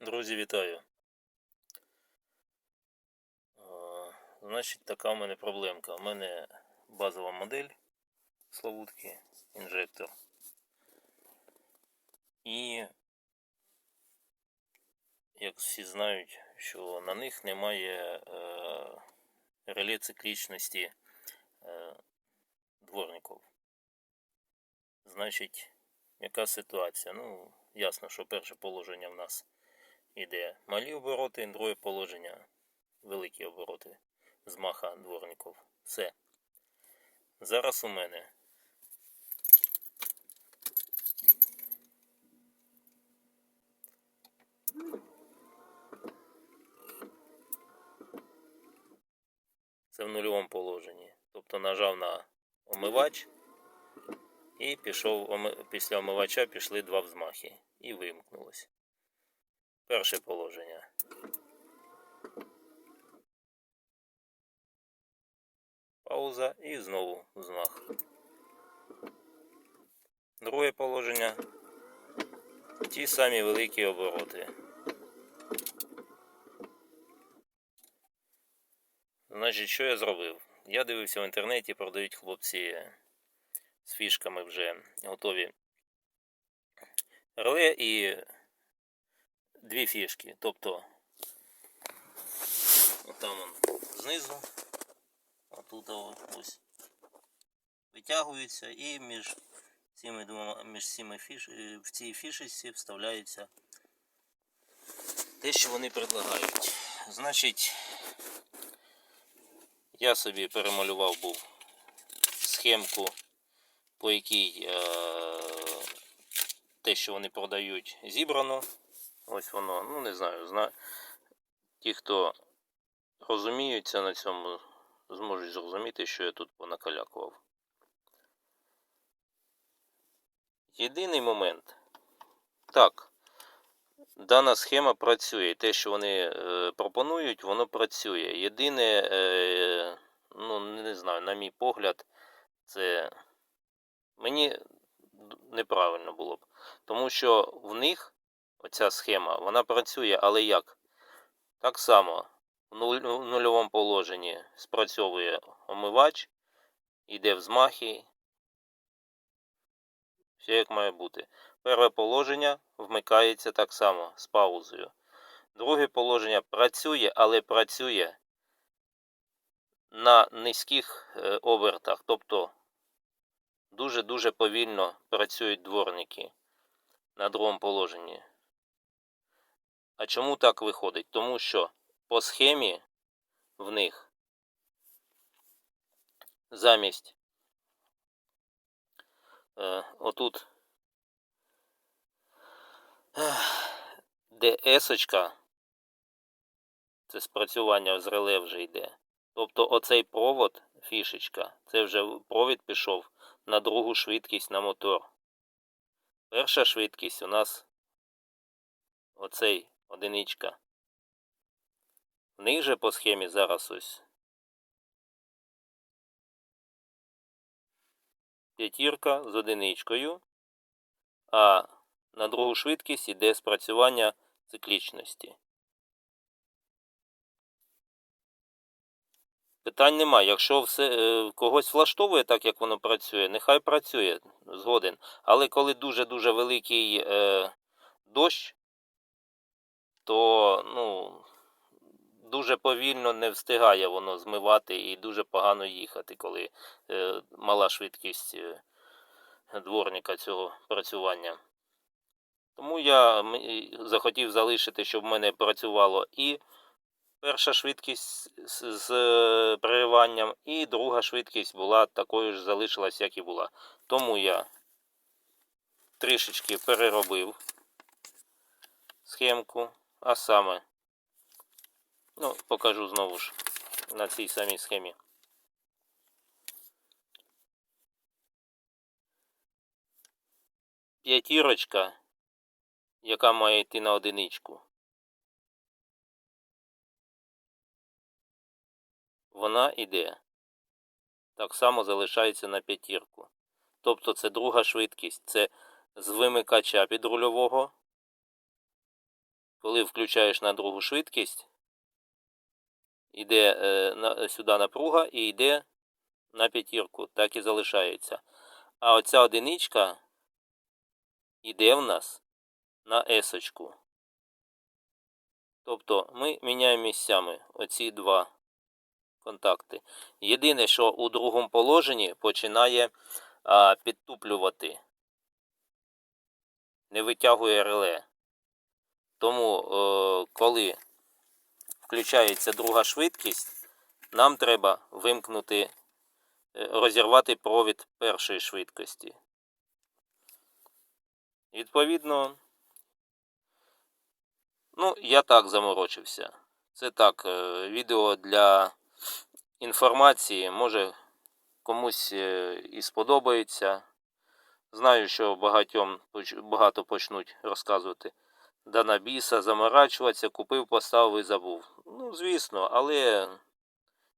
Друзі, вітаю. Значить, така в мене проблемка. У мене базова модель Славутки, інжектор. І, як всі знають, що на них немає е, реле циклічності е, дворників. Значить, яка ситуація? Ну, ясно, що перше положення в нас іде малі обороти, друге положення великі обороти з маха дворників. Все. Зараз у мене це в нульовому положенні. Тобто нажав на омивач і пішов після омивача пішли два взмахи і вимкнулось. Перше положення. Пауза і знову взмах. Друге положення. Ті самі великі обороти. Значить, що я зробив? Я дивився в інтернеті, продають хлопці з фішками вже готові реле і дві фішки. Тобто, отам он знизу, а тут ось витягується і між цими двома між цими фіш, е, в цій фішечці вставляється те, що вони предлагають. Значить, я собі перемалював був схемку, по якій е, те, що вони продають, зібрано. Ось воно, ну не знаю, зна... ті, хто розуміються на цьому, зможуть зрозуміти, що я тут понакалякував. Єдиний момент. Так, дана схема працює. Те, що вони е, пропонують, воно працює. Єдине, е, ну не знаю, на мій погляд, це мені неправильно було б. Тому що в них оця схема, вона працює, але як? Так само в нульовому положенні спрацьовує омивач, йде взмахи. Все як має бути. Перше положення вмикається так само з паузою. Друге положення працює, але працює на низьких е, обертах. Тобто дуже-дуже повільно працюють дворники на другому положенні. А чому так виходить? Тому що по схемі в них замість е, отут де есочка, це спрацювання з реле вже йде. Тобто оцей провод, фішечка, це вже провід пішов на другу швидкість на мотор. Перша швидкість у нас оцей одиничка. В них же по схемі зараз ось п'ятірка з одиничкою, а на другу швидкість йде спрацювання циклічності. Питань немає. Якщо все е, когось влаштовує так, як воно працює, нехай працює згоден. Але коли дуже-дуже великий е, дощ, то ну, дуже повільно не встигає воно змивати і дуже погано їхати, коли е, мала швидкість е, дворника цього працювання. Тому я захотів залишити, щоб в мене працювало і перша швидкість з, перериванням, і друга швидкість була такою ж залишилась, як і була. Тому я трішечки переробив схемку, а саме, ну, покажу знову ж на цій самій схемі. П'ятірочка, яка має йти на одиничку. Вона іде. Так само залишається на п'ятірку. Тобто це друга швидкість. Це з вимикача підрульового коли включаєш на другу швидкість, йде е, на, сюди напруга і йде на п'ятірку, так і залишається. А оця одиничка йде в нас на есочку. Тобто ми міняємо місцями оці два контакти. Єдине, що у другому положенні починає а, підтуплювати, не витягує реле. Тому, е, коли включається друга швидкість, нам треба вимкнути, е, розірвати провід першої швидкості. Відповідно, ну, я так заморочився. Це так, е, відео для інформації, може комусь і сподобається. Знаю, що багатьом багато почнуть розказувати. Да на біса, заморачуватися, купив, поставив і забув. Ну, звісно, але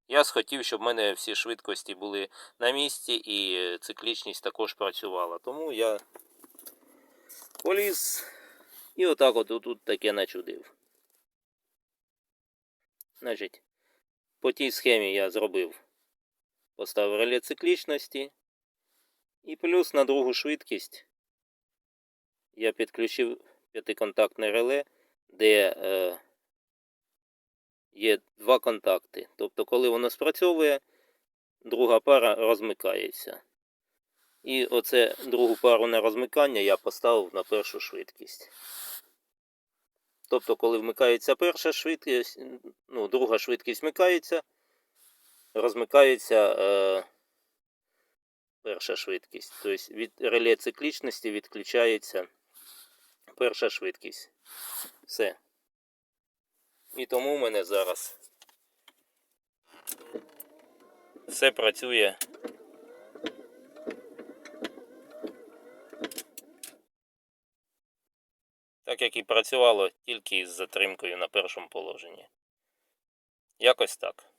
я схотів, щоб в мене всі швидкості були на місці і циклічність також працювала. Тому я поліз і отак от тут таке начудив. Значить, по тій схемі я зробив, поставив реле циклічності. І плюс на другу швидкість я підключив п'ятиконтактне реле, де е, є два контакти. Тобто, коли воно спрацьовує, друга пара розмикається. І оце другу пару на розмикання я поставив на першу швидкість. Тобто, коли вмикається перша швидкість, ну, друга швидкість вмикається, розмикається е, перша швидкість. Тобто від реле циклічності відключається перша швидкість. Все. І тому в мене зараз все працює. Так як і працювало тільки із затримкою на першому положенні. Якось так.